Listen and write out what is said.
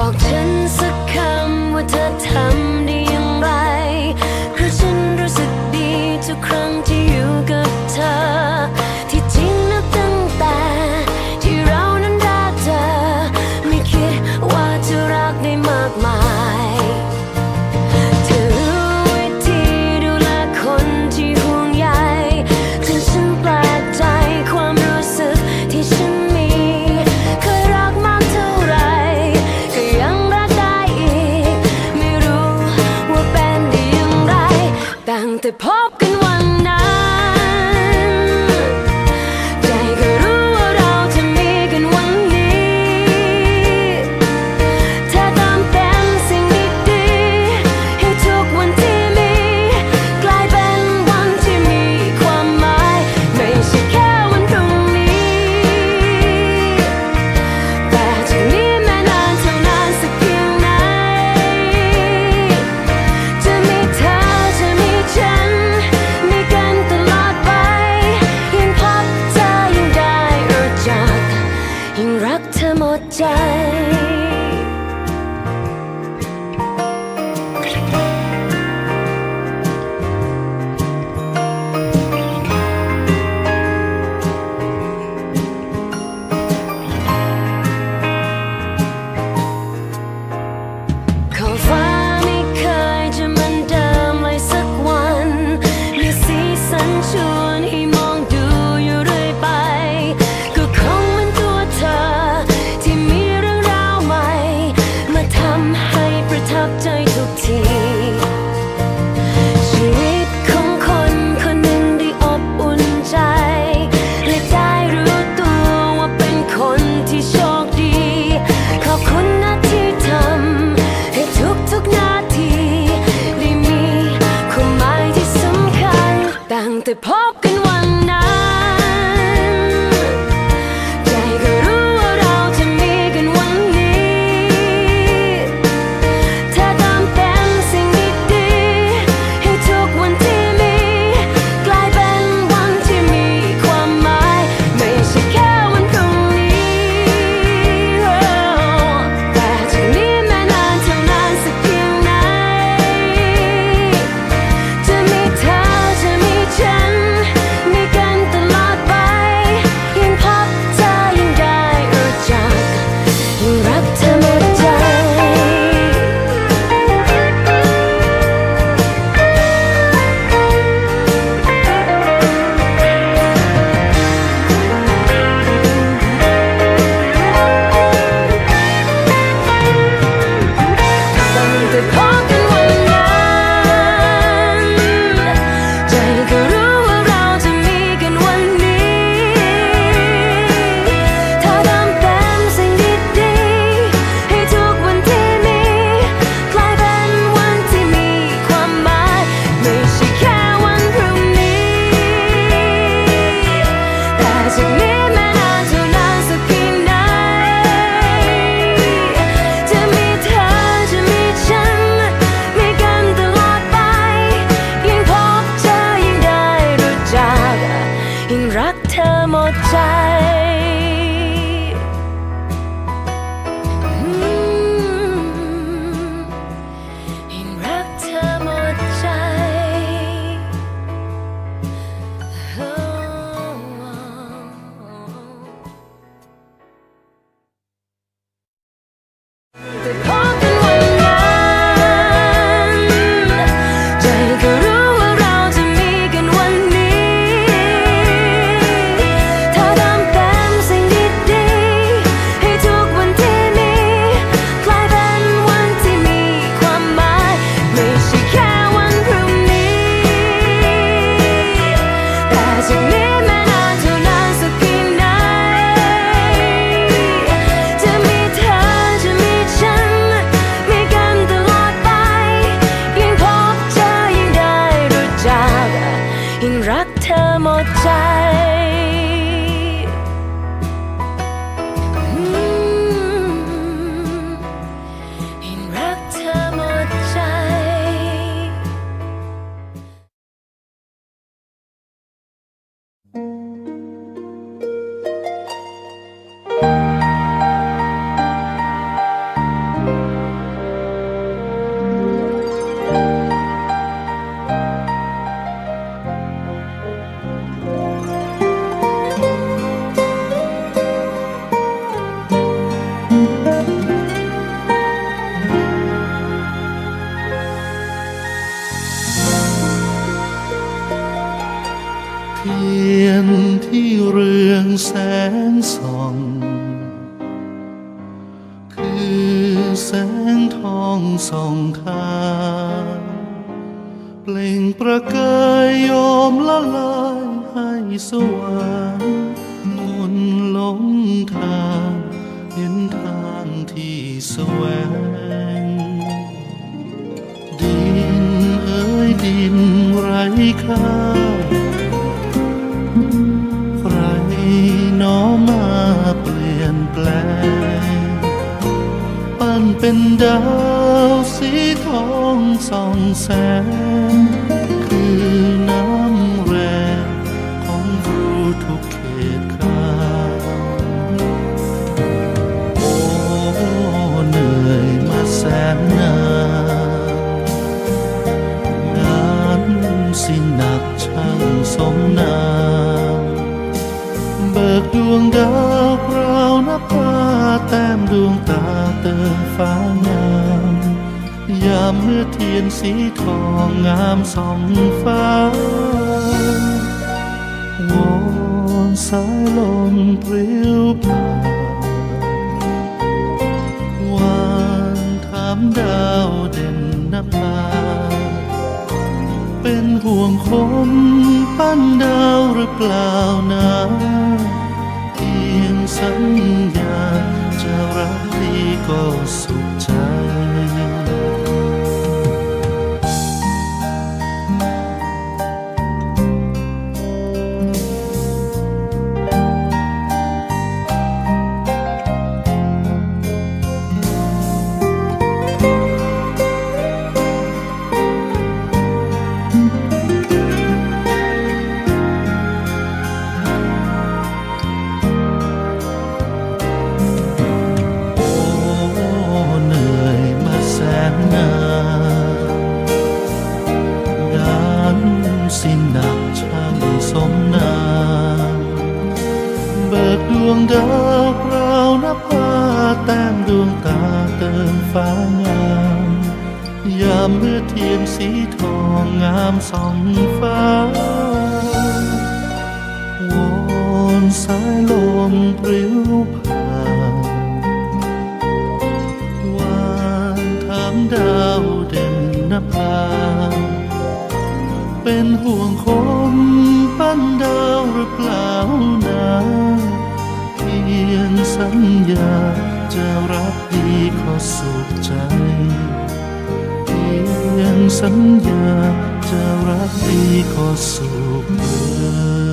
บอกฉันสักคำว่าเธอทำ แสงส่อง คือแสงทองส่องทางเปล่งประกายยอมละลายให้สว่างมนหลงทางเห็นทางที่แสวง ดินเอ้ยดินไร้ค่า ดาวสีทองส่องแสง คือน้ำแรงของรู้ทุกเขตข้าโอ้เหนื่อยมาแสนนานงานสิหนักช่างสมนา กดวงดาวพราวนับตาแต้มดวงตาเติมฟ้างาม ยามเมื่อเทียนสีทองงามส่องฟ้าวอนสายลมปลิวผ่านวานถามดาวเด่นนับตาเป็นห่วงคนปั้นดาวหรือเปล่านะ สัญญา จะรักดีก็สุขใจ ฟ้างามยามเมื่อเทียนสีทองงามส่องฟ้าวอนสายลมปลิวผ่านวานถามดาวเด่นนภาเป็นห่วงคนปั้นดาวหรือเปล่านะเพียงสัญญา จะรักดีขอสุขใจ เพียงสัญญาจะรักดีขอสุขเธอ